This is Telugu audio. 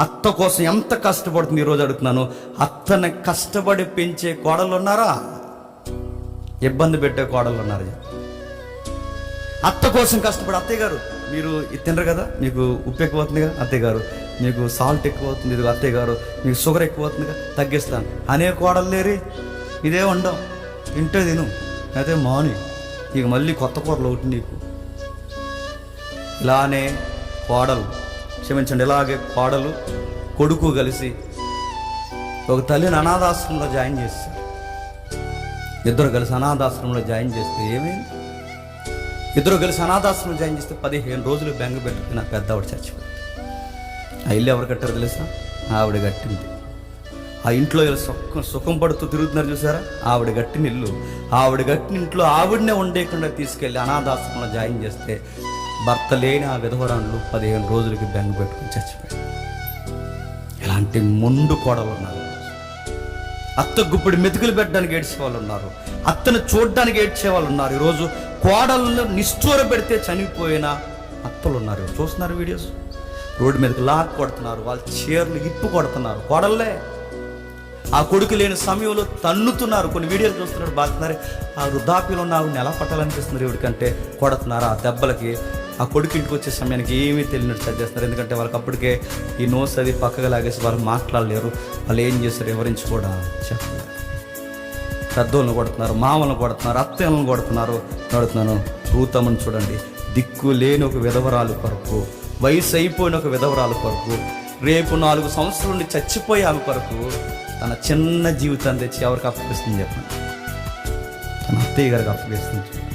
అత్త కోసం ఎంత కష్టపడుతుంది ఈరోజు అడుగుతున్నాను. అత్తని కష్టపడి పెంచే కోడలు ఉన్నారా ఇబ్బంది పెట్టే కోడలు ఉన్నారు అత్త కోసం కష్టపడి. అత్తయ్య గారు మీరు ఇది తినరు కదా? మీకు ఉప్పు ఎక్కువ అవుతుంది కదా అత్తయ్య గారు? మీకు సాల్ట్ ఎక్కువ అవుతుంది అత్తయ్య గారు? మీకు షుగర్ ఎక్కువ అవుతుంది కదా? తగ్గిస్తాను. అనే కోడలు లేరి. ఇదే ఉండవు తింటే తిను. అయితే మాని. ఇక మళ్ళీ కొత్త కూరలు ఒకటి నీకు. ఇలానే కోడలు క్షమించండి. ఇలాగే కోడలు కొడుకు కలిసి ఒక తల్లిని అనాథాశ్రమంలో జాయిన్ చేస్తారు ఇద్దరు కలిసి అనాథాశ్రమంలో జాయిన్ చేస్తే ఏమైంది? ఇద్దరు కలిసి అనాథాశ్రమం జాయిన్ చేస్తే పదిహేను రోజులు బెంగ పెట్టుకున్న పెద్ద ఆవిడ చచ్చిపోయింది. ఆ ఇల్లు ఎవరు కట్టారు తెలుసా? ఆవిడ కట్టింది. ఆ ఇంట్లో సుఖం సుఖం పడుతూ తిరుగుతున్నారు చూసారా? ఆవిడ కట్టిన ఇల్లు. ఆవిడ కట్టిన ఇంట్లో ఆవిడనే ఉండేకుండా తీసుకెళ్ళి అనాథాశ్రమంలో జాయిన్ చేస్తే భర్త లేని ఆ విధవరాలు పదిహేను రోజులకి బెంగ పెట్టుకుని చచ్చిపోయాడు ఇలాంటి మొండు కోడలు ఉన్నారు అత్త గుప్పుడు మెతుకులు పెట్టడానికి ఏడ్చే వాళ్ళు ఉన్నారు. అత్తను చూడడానికి ఏడ్చే వాళ్ళు ఉన్నారు. ఈరోజు కోడలను నిష్ఠూర పెడితే చనిపోయిన అత్తలు ఉన్నారు. చూస్తున్నారు వీడియోస్? రోడ్డు మీదకి లాక్ కొడుతున్నారు. వాళ్ళ చీరలు ఇప్పు కొడుతున్నారు. కోడల్లే ఆ కొడుకు లేని సమయంలో తన్నుతున్నారు. కొన్ని వీడియోలు చూస్తున్నారు బాగుతున్నారు ఆ వృద్ధాప్యంలో ఉన్న ఆవిడని ఎలా పట్టాలనిపిస్తున్నారు ఎవరికంటే కొడుతున్నారు? ఆ దెబ్బలకి ఆ కొడుకు ఇంటికి వచ్చే సమయానికి ఏమీ తెలియనట్టు చదివేస్తున్నారు ఎందుకంటే వాళ్ళకి అప్పటికే ఈ నోస్ అది పక్కగా లాగేసి వాళ్ళు మాట్లాడలేరు. వాళ్ళు ఏం చేస్తారు? వివరించి కూడా చెప్పలేరు. పెద్దోళ్ళని కొడుతున్నారు మామలను కొడుతున్నారు అత్తయ్యలను కొడుతున్నారు. కొడుతున్నాను రూతమని చూడండి. దిక్కు లేని ఒక విధవరాలు కొరకు వయసు అయిపోయిన ఒక విధవరాలు కొరకు రేపు నాలుగు సంవత్సరాల నుండి చచ్చిపోయే ఆమె కొరకు తన చిన్న జీవితాన్ని తెచ్చి ఎవరికి అప్పగిస్తుంది చెప్పండి? తన అత్తయ్య గారికి అప్పగిస్తుంది